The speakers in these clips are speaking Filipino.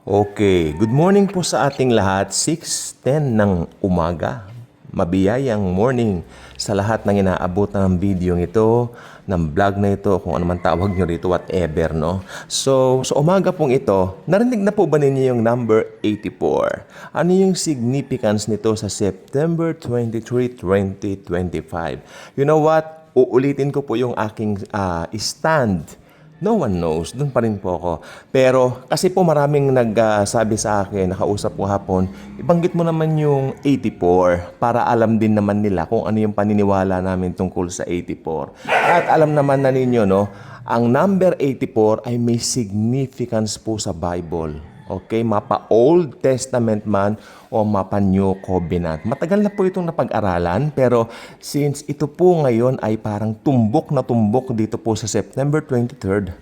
Okay, good morning po sa ating lahat. 6.10 ng umaga. Mabiyayang morning sa lahat ng inaabot ng video ito, ng vlog na ito, kung ano man tawag nyo rito, whatever, no? So, sa umaga pong ito, narinig na po ba ninyo yung number 84? Ano yung significance nito sa September 23, 2025? You know what? Uulitin ko po yung aking ah, stand No one knows. Doon pa rin po ako. Pero kasi po maraming nagsabi sa akin, nakausap ko hapon, ibanggit mo naman yung 84 para alam din naman nila kung ano yung paniniwala namin tungkol sa 84. At alam naman na ninyo, no, ang number 84 ay may significance po sa Bible. Okay, mapa Old Testament man o mapa New Covenant. Matagal na po itong napag-aralan pero since ito po ngayon ay parang tumbok na tumbok dito po sa September 23rd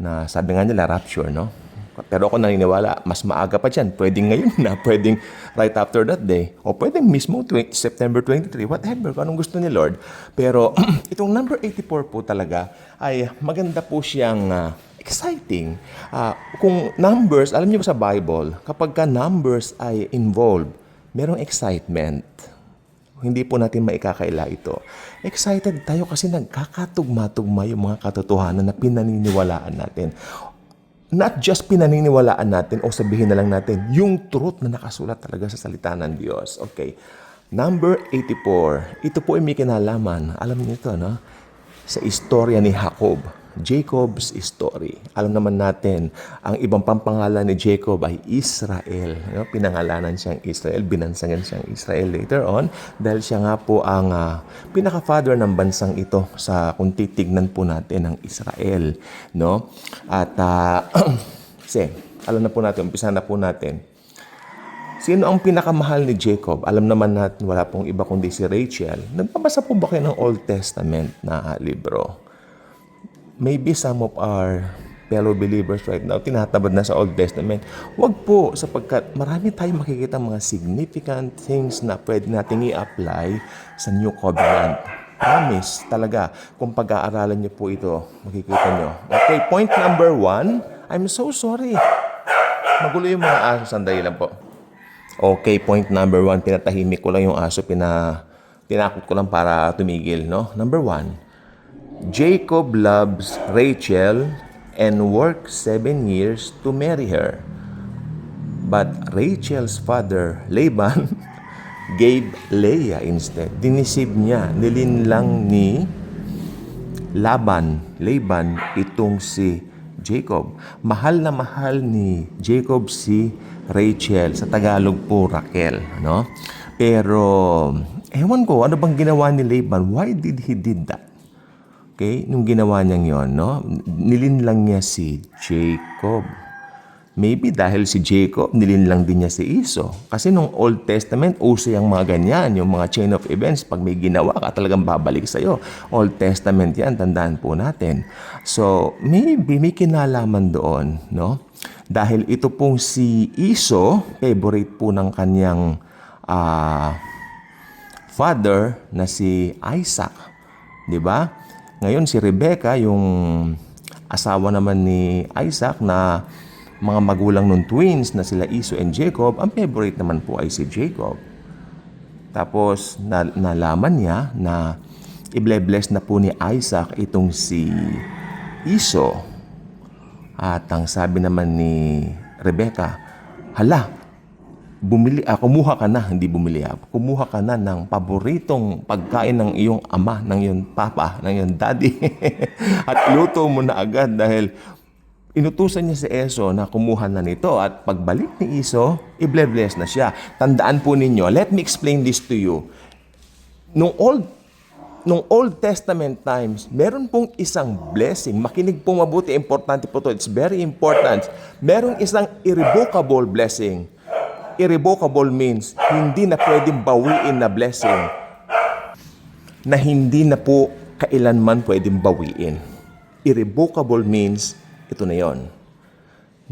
na sabi nga nila rapture, no? Pero ako naniniwala, mas maaga pa dyan. Pwedeng ngayon na, pwedeng right after that day. O pwedeng mismo tw- September 23, whatever, kung anong gusto ni Lord. Pero itong number 84 po talaga ay maganda po siyang ah, exciting. Ah, kung numbers, alam niyo sa Bible, kapag ka numbers ay involved, merong excitement. Hindi po natin maikakaila ito. Excited tayo kasi nagkakatugma-tugma yung mga katotohanan na pinaniniwalaan natin. Not just pinaniniwalaan natin o sabihin na lang natin, yung truth na nakasulat talaga sa salita ng Diyos. Okay. Number 84. Ito po ay may kinalaman. Alam niyo ito, no? Sa istorya ni Jacob. Jacob's story. Alam naman natin, ang ibang pampangalan ni Jacob ay Israel. No? Pinangalanan siyang Israel, binansangan siyang Israel later on dahil siya nga po ang ah, pinaka-father ng bansang ito sa kung titignan po natin ng Israel. No? At ah, kasi, alam na po natin, umpisa na po natin, Sino ang pinakamahal ni Jacob? Alam naman natin wala pong iba kundi si Rachel. Nagbabasa po ba kayo ng Old Testament na libro? Maybe some of our fellow believers right now, tinatabad na sa Old Testament. Huwag po, sapagkat marami tayong makikita mga significant things na pwede nating i-apply sa New Covenant. Promise, talaga. Kung pag-aaralan niyo po ito, makikita niyo. Okay, point number one. I'm so sorry. Magulo yung mga aso. Sandali lang po. Okay, point number one. Pinatahimik ko lang yung aso. Pina, tinakot ko lang para tumigil, no? Number one. Jacob loves Rachel and works seven years to marry her. But Rachel's father, Laban, gave Leah instead. Dinisib niya, nilinlang ni Laban, Laban, itong si Jacob. Mahal na mahal ni Jacob si Rachel. Sa Tagalog po, Raquel. No? Pero, ewan ko, ano bang ginawa ni Laban? Why did he did that? Okay? Nung ginawa niyang yon, no? Nilinlang niya si Jacob. Maybe dahil si Jacob, nilinlang din niya si Iso. Kasi nung Old Testament, uso yung mga ganyan, yung mga chain of events. Pag may ginawa ka, talagang babalik sa'yo. Old Testament yan, tandaan po natin. So, maybe may kinalaman doon, no? Dahil ito pong si Iso, favorite po ng kanyang ah, father na si Isaac. Di ba? Ngayon si Rebecca, yung asawa naman ni Isaac na mga magulang ng twins na sila Iso and Jacob, ang favorite naman po ay si Jacob. Tapos na, nalaman niya na ible-bless na po ni Isaac itong si Iso. At ang sabi naman ni Rebecca, hala, bumili, ah, kumuha ka na, hindi bumili ah, kumuha ka na ng paboritong pagkain ng iyong ama, ng iyong papa, ng iyong daddy. At luto mo na agad dahil inutusan niya si Eso na kumuha na nito at pagbalik ni Iso, i-bless na siya. Tandaan po ninyo, let me explain this to you. Nung old nung Old Testament times, meron pong isang blessing. Makinig po mabuti, importante po to. It's very important. Merong isang irrevocable blessing. Irrevocable means hindi na pwedeng bawiin na blessing na hindi na po kailanman pwedeng bawiin. Irrevocable means ito na yon.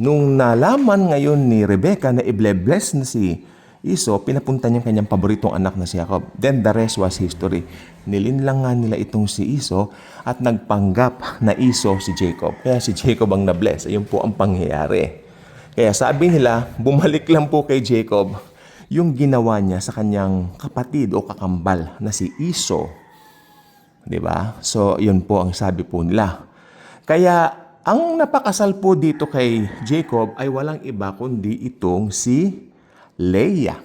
Nung nalaman ngayon ni Rebecca na i-bless na si Iso, pinapunta niya kanyang paboritong anak na si Jacob. Then the rest was history. Nilinlang nga nila itong si Iso at nagpanggap na Iso si Jacob. Kaya si Jacob ang na-bless. Ayun po ang pangyayari. Kaya sabi nila, bumalik lang po kay Jacob yung ginawa niya sa kanyang kapatid o kakambal na si Iso. 'Di ba? So, yun po ang sabi po nila. Kaya ang napakasal po dito kay Jacob ay walang iba kundi itong si Leah.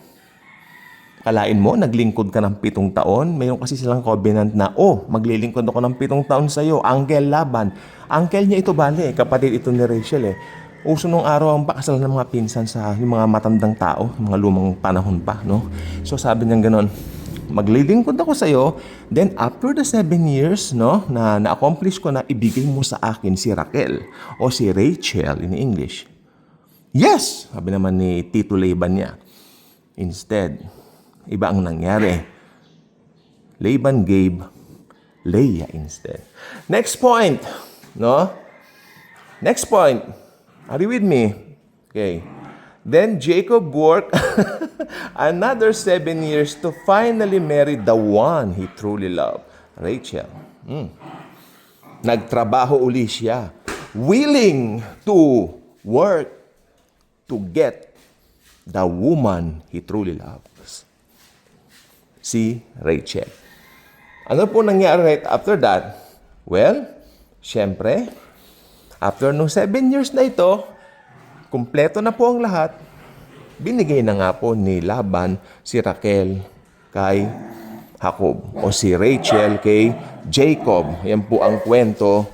Kalain mo, naglingkod ka ng pitong taon. Mayroon kasi silang covenant na, oh, maglilingkod ako ng pitong taon sa iyo. Uncle Laban. Uncle niya ito bali, kapatid ito ni Rachel eh. Uso nung araw ang pakasal ng mga pinsan sa yung mga matandang tao, mga lumang panahon pa, no? So sabi niya ganon, maglilingkod ako sa iyo, then after the seven years, no, na na-accomplish ko na ibigay mo sa akin si Raquel o si Rachel in English. Yes! Sabi naman ni Tito Laban niya. Instead, iba ang nangyari. Laban gave Leah instead. Next point, no? Next point. Are you with me? Okay. Then Jacob worked another seven years to finally marry the one he truly loved, Rachel. Hmm. Nagtrabaho uli siya. Willing to work to get the woman he truly loves. Si Rachel. Ano po nangyari right after that? Well, syempre, after nung seven years na ito, kumpleto na po ang lahat, binigay na nga po ni Laban si Raquel kay Jacob o si Rachel kay Jacob. Yan po ang kwento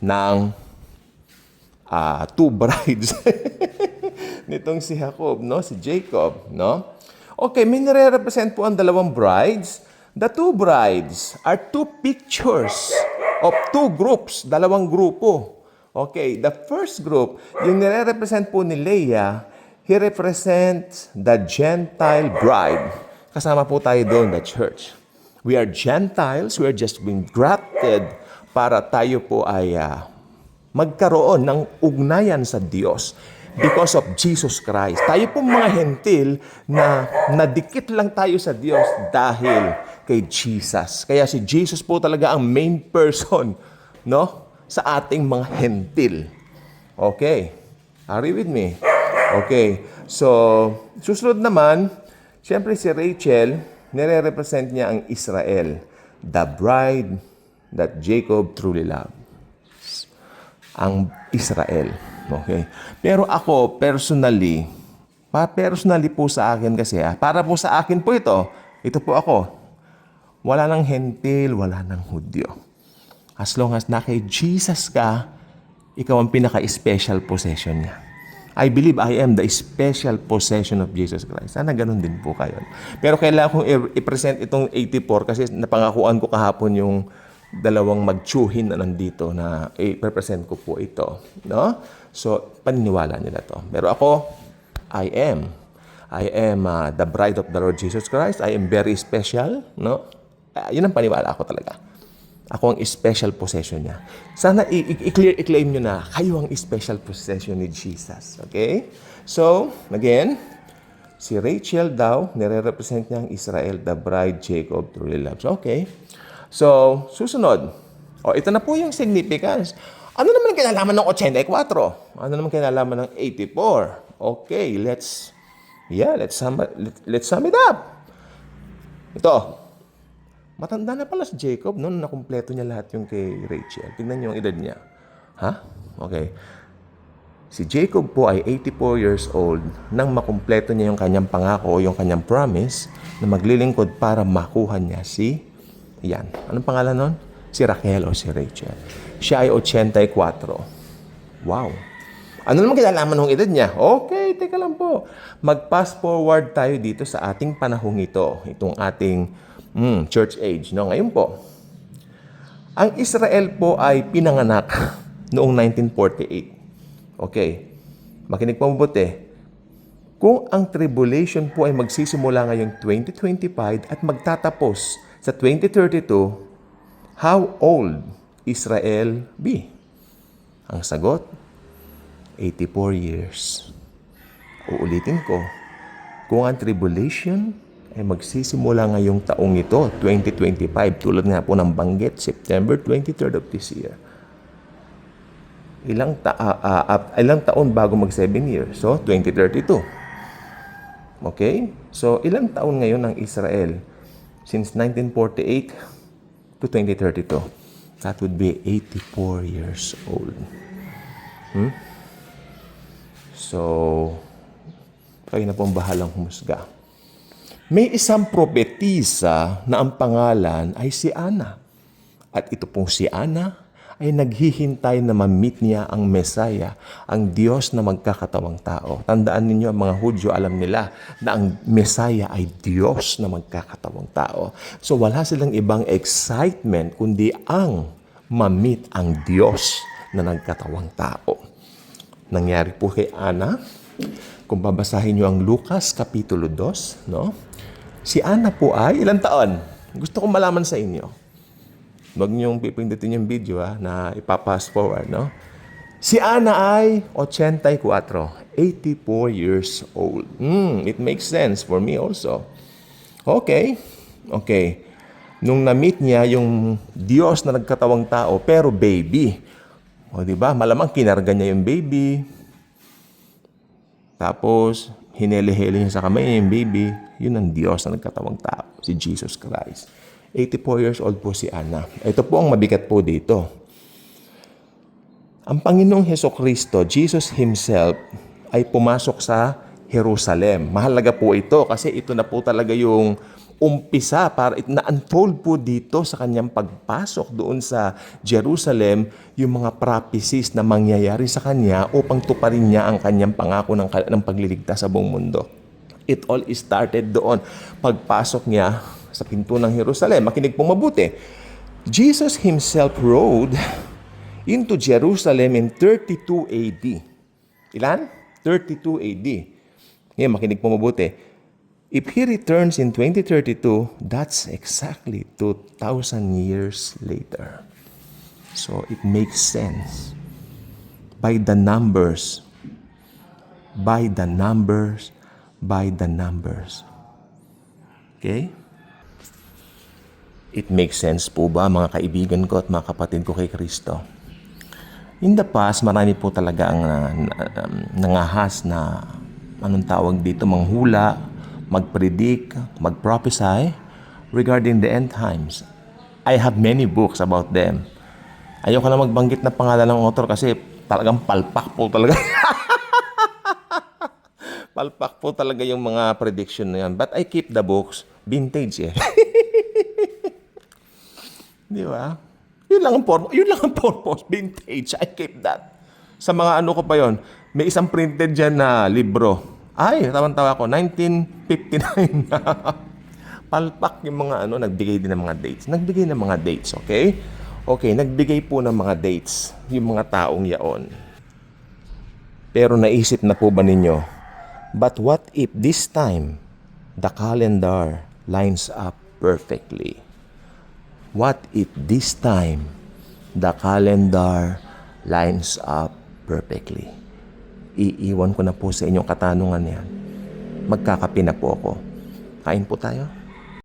ng ah, two brides nitong si Jacob, no? Si Jacob, no? Okay, may nire-represent po ang dalawang brides. The two brides are two pictures of two groups, dalawang grupo. Okay, the first group, yung nire-represent po ni Leah, he represents the Gentile bride. Kasama po tayo doon, the church. We are Gentiles, we are just being grafted para tayo po ay ah, magkaroon ng ugnayan sa Diyos because of Jesus Christ. Tayo po mga hentil na nadikit lang tayo sa Diyos dahil kay Jesus. Kaya si Jesus po talaga ang main person no sa ating mga hentil. Okay. Are you with me? Okay. So, susunod naman, siyempre si Rachel, nire-represent niya ang Israel, the bride that Jacob truly loved ang Israel. Okay? Pero ako, personally, pa personally po sa akin kasi, ah, para po sa akin po ito, ito po ako. Wala nang hentil, wala nang hudyo. As long as na kay Jesus ka, ikaw ang pinaka-special possession niya. I believe I am the special possession of Jesus Christ. Sana ganun din po kayo. Pero kailangan kong i-present itong 84 kasi napangakuan ko kahapon yung dalawang magtsuhin na nandito na i-represent ko po ito. No? So, paniniwala nila to. Pero ako, I am. I am uh, the bride of the Lord Jesus Christ. I am very special. No? Uh, yun ang paniwala ko talaga. Ako ang special possession niya. Sana i-clear, i-claim nyo na kayo ang special possession ni Jesus. Okay? So, again, si Rachel daw, nire-represent niya ang Israel, the bride Jacob truly loves. Okay. So, susunod. O, ito na po yung significance. Ano naman ang kinalaman ng 84? Ano naman kinalaman ng 84? Okay, let's, yeah, let's sum, let, let's sum it up. Ito, Matanda na pala si Jacob noon nakumpleto niya lahat yung kay Rachel. Tingnan niyo ang edad niya. Ha? Okay. Si Jacob po ay 84 years old nang makumpleto niya yung kanyang pangako yung kanyang promise na maglilingkod para makuha niya si yan. Anong pangalan nun? Si Raquel o si Rachel. Siya ay 84. Wow. Ano naman kinalaman ng edad niya? Okay, teka lang po. Mag-fast forward tayo dito sa ating panahong ito. Itong ating mm, church age. No? Ngayon po, ang Israel po ay pinanganak noong 1948. Okay. Makinig po mabuti. Kung ang tribulation po ay magsisimula ngayong 2025 at magtatapos sa 2032, how old Israel be? Ang sagot, 84 years. Uulitin ko, kung ang tribulation ay magsisimula ngayong taong ito, 2025, tulad nga po ng banggit, September 23rd of this year. Ilang, ta- ah, ah, ilang taon bago mag 7 years? So, 2032. Okay? So, ilang taon ngayon ang Israel? Since 1948 to 2032. That would be 84 years old. Hmm? So, kayo na pong bahalang humusga. May isang propetisa na ang pangalan ay si Ana. At ito pong si Ana ay naghihintay na ma-meet niya ang Mesaya, ang Diyos na magkakatawang tao. Tandaan ninyo, ang mga Hudyo alam nila na ang Mesaya ay Diyos na magkakatawang tao. So wala silang ibang excitement kundi ang ma-meet ang Diyos na nagkatawang tao. Nangyari po kay Ana, kung babasahin niyo ang Lucas Kapitulo 2, no? Si Ana po ay ilang taon? Gusto kong malaman sa inyo. Huwag niyong pipindutin yung video ha, na ipapass forward, no? Si Ana ay 84, 84 years old. Hmm, it makes sense for me also. Okay, okay. Nung na-meet niya yung Diyos na nagkatawang tao, pero baby. O, di ba? Malamang kinarga niya yung baby. Tapos, hinele-hele niya sa kamay niya yung baby. Yun ang Diyos na nagkatawang tao, si Jesus Christ. 84 years old po si Ana. Ito po ang mabigat po dito. Ang Panginoong Heso Kristo, Jesus Himself, ay pumasok sa Jerusalem. Mahalaga po ito kasi ito na po talaga yung umpisa para it na-unfold po dito sa kanyang pagpasok doon sa Jerusalem yung mga prophecies na mangyayari sa kanya upang tuparin niya ang kanyang pangako ng, ng pagliligtas sa buong mundo. It all started doon. Pagpasok niya sa pinto ng Jerusalem. Makinig po mabuti. Jesus himself rode into Jerusalem in 32 AD. Ilan? 32 AD. Ngayon, makinig po mabuti. If he returns in 2032, that's exactly 2,000 years later. So it makes sense. By the numbers, by the numbers, by the numbers. Okay? It makes sense po ba mga kaibigan ko at mga kapatid ko kay Kristo? In the past, marami po talaga ang uh, nangahas na anong tawag dito, manghula, mag-predict, mag-prophesy regarding the end times. I have many books about them. Ayoko na magbanggit na pangalan ng author kasi talagang palpak po talaga. palpak po talaga yung mga prediction na yan. But I keep the books vintage eh. Di ba? Yun lang ang purpose. Yun lang ang purpose. Vintage. I keep that. Sa mga ano ko pa yon, may isang printed dyan na libro. Ay, tawan-tawa ko. 1959 na. Palpak yung mga ano, nagbigay din ng mga dates. Nagbigay ng mga dates, okay? Okay, nagbigay po ng mga dates yung mga taong yaon. Pero naisip na po ba ninyo, but what if this time the calendar lines up perfectly? What if this time the calendar lines up perfectly? Iiwan ko na po sa inyong katanungan yan. Magkakape na po ako. Kain po tayo.